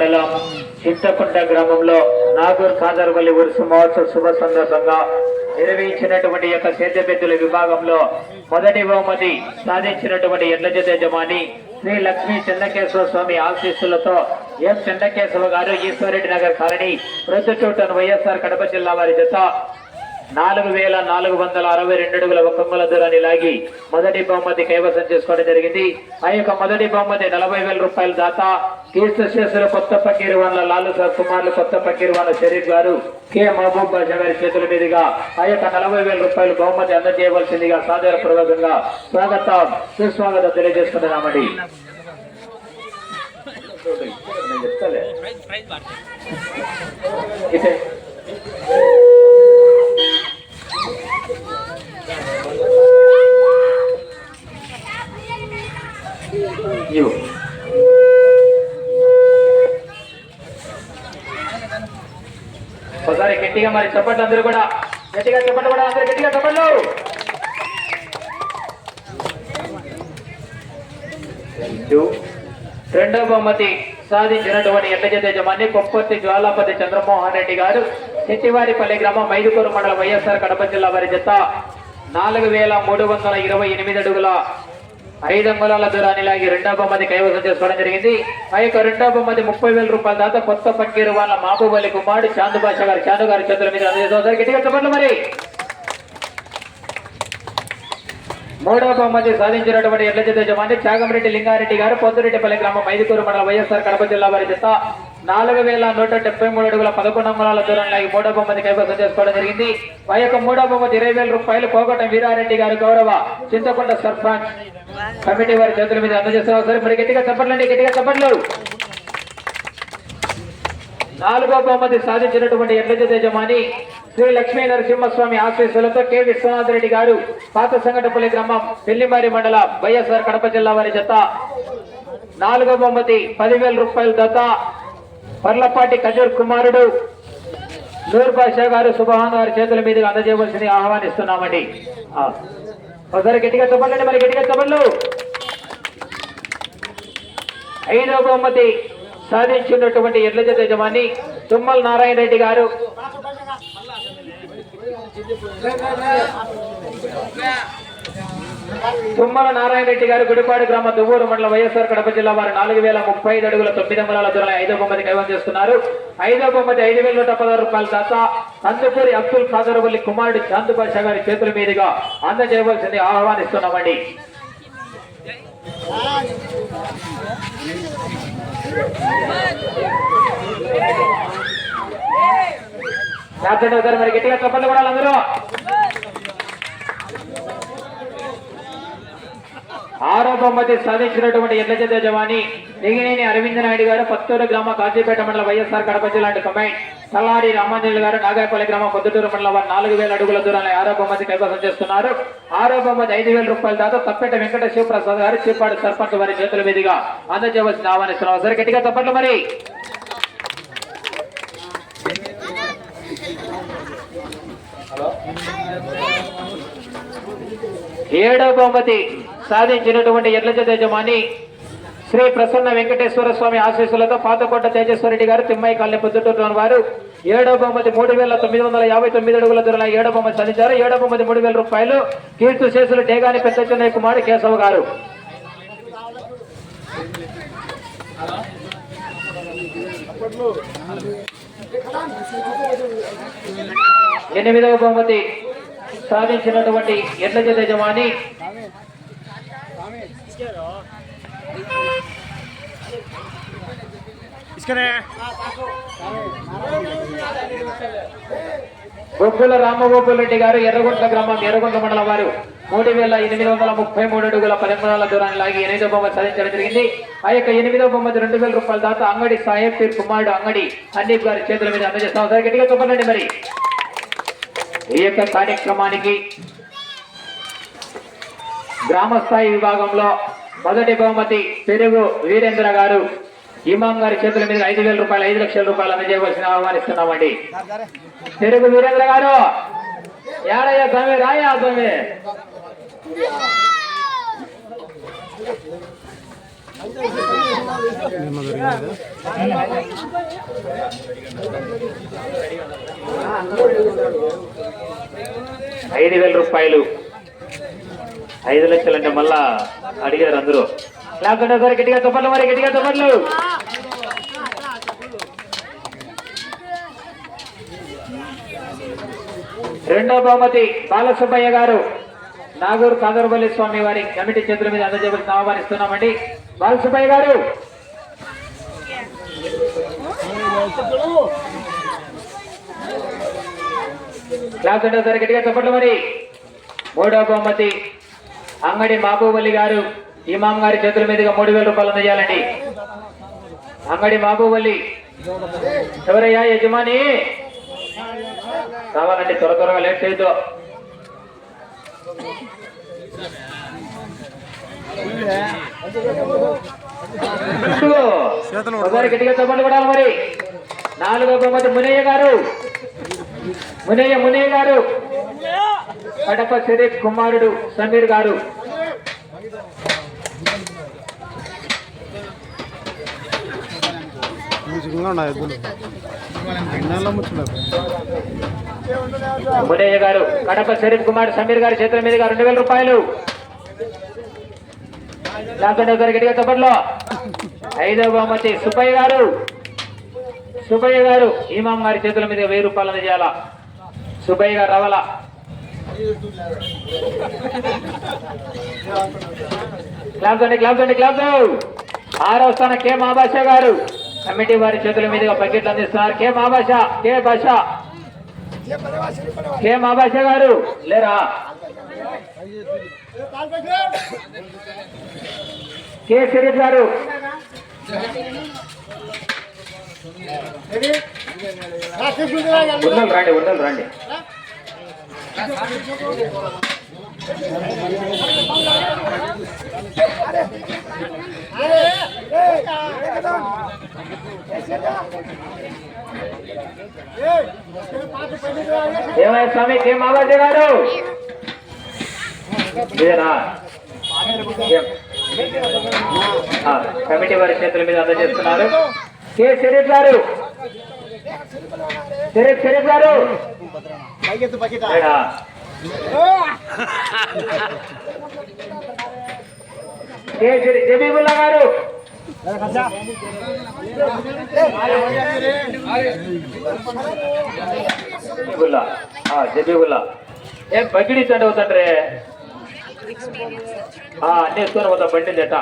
మండలం చింతకుంట గ్రామంలో నాగూర్ ఖాదర్వల్లి ఉరుసు మహోత్సవ శుభ సందర్భంగా నిర్వహించినటువంటి యొక్క సేద్యపెద్దుల విభాగంలో మొదటి బహుమతి సాధించినటువంటి ఎడ్ల యజమాని శ్రీ లక్ష్మీ చెన్నకేశ్వర స్వామి ఆశీస్సులతో ఎం చెన్నకేశవ గారు ఈశ్వరెడ్డి నగర్ కాలనీ ప్రొద్దుచూటన్ వైఎస్ఆర్ కడప జిల్లా వారి జత నాలుగు వేల నాలుగు వందల అరవై రెండు అడుగుల ఒక్కొక్కల దూరాన్ని లాగి మొదటి బహుమతి కైవసం చేసుకోవడం జరిగింది ఆ యొక్క మొదటి బహుమతి నలభై వేల రూపాయల దాత కీర్తి కొత్త కొత్త పకీర్వాన్ల లాలు సార్ కుమార్లు కొత్త పకీర్వాన్ల షరీఫ్ గారు కె మహబూబ్ బాషా గారి చేతుల మీదుగా ఆ యొక్క నలభై వేల రూపాయలు బహుమతి అందజేయవలసిందిగా సాదర పూర్వకంగా స్వాగతం సుస్వాగతం తెలియజేసుకుంటున్నామండి నేను ఇదే గట్టిగా మరి చెప్పండి అందరూ కూడా. గట్టిగా చెప్పండి కూడా అందరూ గట్టిగా ఇవ్వు. రెండవ బహుమతి సాధించినటువంటి ఎడ్ల జత యజమాని కొప్పర్తి జ్వాలాపతి చంద్రమోహన్ రెడ్డి గారు. చెట్టివారిపల్లి గ్రామం మైదుకూరు మండలం వైఎస్ఆర్ కడప జిల్లా వారి జత. నాలుగు వేల మూడు వందల ఇరవై ఎనిమిది అడుగుల ఐదు అంగుళాల దూరాన్ని లాగి రెండో బొమ్మది కైవసం చేసుకోవడం జరిగింది. ఆ యొక్క రెండో బొమ్మది ముప్పై వేల రూపాయల దాకా కొత్త పక్కీరు వాళ్ళ మాబూబలి కుమారుడు చాందు భాష గారు. చాందు గారి చేతుల మీద అందజేస్తారు గట్టిగా చెప్పండి మరి. మూడవ బహుమతి సాధించినటువంటి ఎడ్ల జత యజమాని చాగంరెడ్డి లింగారెడ్డి గారు పొద్దురెడ్డిపల్లి గ్రామం ఐదుకూరు మండలం వైఎస్ఆర్ కడప జిల్లా వారి చేత నాలుగు వేల నూట డెబ్బై మూడు అడుగుల పదకొండు అంగుళాల దూరంలో ఈ మూడో బహుమతి కైవసం చేసుకోవడం జరిగింది. ఆ యొక్క మూడో బహుమతి ఇరవై వేల రూపాయలు కోగట వీరారెడ్డి గారు గౌరవ చింతకొండ సర్పంచ్ కమిటీ వారి చేతుల మీద అందజేస్తున్నారు. సరే మరి గట్టిగా చెప్పట్లండి గట్టిగా చెప్పట్లు. నాలుగో బహుమతి సాధించినటువంటి ఎడ్ల యజమాని శ్రీ లక్ష్మీ నరసింహస్వామి ఆశీస్సులతో కె. విశ్వనాథ్ రెడ్డి గారు పాత సంఘటపల్లి గ్రామం పెళ్ళిమారి మండల వైఎస్ఆర్ కడప జిల్లా వారి జత. నాలుగో బహుమతి పదివేల రూపాయల దత పర్లపాటి కజూర్ కుమారుడు నూర్ బాషా గారు సుభాన్ గారి చేతుల మీదుగా అందజేయవలసింది ఆహ్వానిస్తున్నామండి ఆ. ఒకసారి గట్టిగా చెప్పండి మరి గట్టిగా చెప్పండు ఐదవ బహుమతి సాధించినటువంటి ఎడ్ల జత యజమాని తుమ్మల నారాయణ రెడ్డి గారు తుమ్మల నారాయణ రెడ్డి గారు గుడిపాడు గ్రామ దువ్వూరు మండలం వైఎస్ఆర్ కడప జిల్లా వారు నాలుగు వేల ముప్పై ఐదు అడుగుల తొమ్మిది మూలాల దూరం ఐదో బొమ్మది కైవం చేస్తున్నారు. ఐదో బొమ్మది ఐదు వేల నూట పదహారు రూపాయల దాత కందుకూరి అబ్దుల్ ఖాదర్వల్లి కుమారుడు చాందు బాషా గారి చేతుల మీదుగా అందజేయవలసింది ఆహ్వానిస్తున్నామండి. మరి గట్టిగా చెప్పండి కూడా అందరూ. ఆరో మధ్య సాధించినటువంటి ఎడ్ల జవాని నిగినేని అరవింద నాయుడు గారు పత్తూరు గ్రామ కాజీపేట మండలం వైఎస్ఆర్ కడప జిల్లా కమైండ్ సల్లారి రామాంజలి గారు నాగాయపల్లి గ్రామం పొద్దుటూరు మండలం వారు నాలుగు వేల అడుగుల దూరాన్ని ఆరో బహుమతి కైవసం చేస్తున్నారు. ఆరో బహుమతి ఐదు వేల రూపాయల దాదాపు తప్పెట వెంకట శివప్రసాద్ గారు చీపాడు సర్పంచ్ వారి చేతుల మీదుగా అందజేయవలసిన ఆహ్వానిస్తున్నారు సరే గట్టిగా తప్పట్లు మరి. ఏడో బహుమతి సాధించినటువంటి ఎడ్లజ తేజమాని శ్రీ ప్రసన్న వెంకటేశ్వర స్వామి ఆశీస్సులతో పాతకోట తేజస్వరెడ్డి గారు తిమ్మయ్య కాలనీ పొద్దుటూరు వారు ఏడో బహుమతి మూడు వేల తొమ్మిది వందల యాభై తొమ్మిది అడుగుల దూరంలో ఏడో బహుమతి సాధించారు. ఏడో బహుమతి మూడు వేల రూపాయలు కీర్తి శేషులు డేగాని పెద్ద చెన్నై కుమారుడు కేశవ గారు. ఎనిమిదవ బహుమతి సాధించినటువంటి ఎడ్ల జత యజమాని బొగ్గుల రామగోపాల్ రెడ్డి గారు ఎర్రగుంట్ల గ్రామం ఎర్రగుంట్ల మండలం వారు. మూడు వేల ఎనిమిది వందల ముప్పై మూడు అడుగుల పదిమూడు దూరాన్ని లాగి ఎనిమిదో బొమ్మ సాధించడం జరిగింది. ఆ యొక్క ఎనిమిదో బొమ్మది రెండు వేల రూపాయల దాకా అంగడి సాహెబ్ పీర్ కుమారుడు అంగడి సందీప్ గారి చేతుల మీద అందజేస్తాం. సార్ గట్టిగా చెప్పండి మరి. ఈ యొక్క కార్యక్రమానికి గ్రామ స్థాయి విభాగంలో మొదటి బహుమతి పెరుగు వీరేంద్ర గారు ఇమాం గారి చేతుల మీద ఐదు వేల రూపాయలు ఐదు లక్షల రూపాయలు అందజేయవలసిన ఆహ్వానిస్తున్నామండి. పెరుగు వీరేంద్ర గారు. ఏడయ్య స్వామి రాయా స్వామి. ఐదు వేల రూపాయలు. ఐదు లక్షలు అంటే మళ్ళా అడిగారు అందరూ. లేకుండా సార్ గట్టిగా తప్పట్లు మరి గట్టిగా తప్పట్లు రెండో బహుమతి బాలసుబ్బయ్య గారు. నాగూరు కాదరపల్లి స్వామి వారి కమిటీ చేతుల మీద అందజేయవలసిన ఆహ్వానిస్తున్నామండి. బాలసుబ్బయ్య గారు. క్లాస్ ఉండేసరికి గట్టిగా చెప్పండి మరి. మూడో బహుమతి అంగడి మాబూవల్లి గారు. ఇమాం గారి చేతుల మీదుగా మూడు వేల రూపాయలు అందజేయాలండి. అంగడి మాబూవల్లి ఎవరయ్యా యజమాని? కావాలండి త్వర త్వరగా లేట్ చేయొద్దు. ఒకసారి గట్టిగా చెప్పండి కూడా మరి. నాలుగో బహుమతి మునయ్య గారు. మునయ్య మునయ్య గారు. కడప షరీఫ్ కుమారుడు సమీర్ గారు. ఎద్దులు ఉదయ్య మునయ్య గారు కడప షరీఫ్ కుమార్ సమీర్ గారి చేతుల మీదుగా రెండు వేల రూపాయలు. లేకుండా ఒకసారి గట్టిగా తప్పట్లో. ఐదో బహుమతి సుబ్బయ్య గారు. సుబ్బయ్య గారు ఈమాం గారి చేతుల మీద వెయ్యి రూపాయలు అందజేయాలా. సుబ్బయ్య గారు రావాలా? క్లాస్ అండి క్లాప్ అండి ఆరో స్థానం కె. మాబాష గారు. కమిటీ వారి చేతుల మీదుగా బకెట్లు అందిస్తున్నారు. K. Mabasha K. Basha K Mabasha గారు లేరా కే శరీఫ్ గారు ఉండలు రండి ఉండలు రండి అరే ఏమయ్య స్వామి కె మాబాష గారు? ఇదేనా ఏం? ఆ, కమిటీ వారి చేతుల మీద అందజేస్తున్నారు కే శరీఫ్ గారు? శరీఫ్ శరీఫ్ గారు? కే కె జబీబుల్లా గారు? జబీబుల్లా ఆ, జబీబుల్లా ఏం బగిడి తండ్రి అవుతాండ్రే అన్నీ వేసుకొని పోతా బండి జట్ట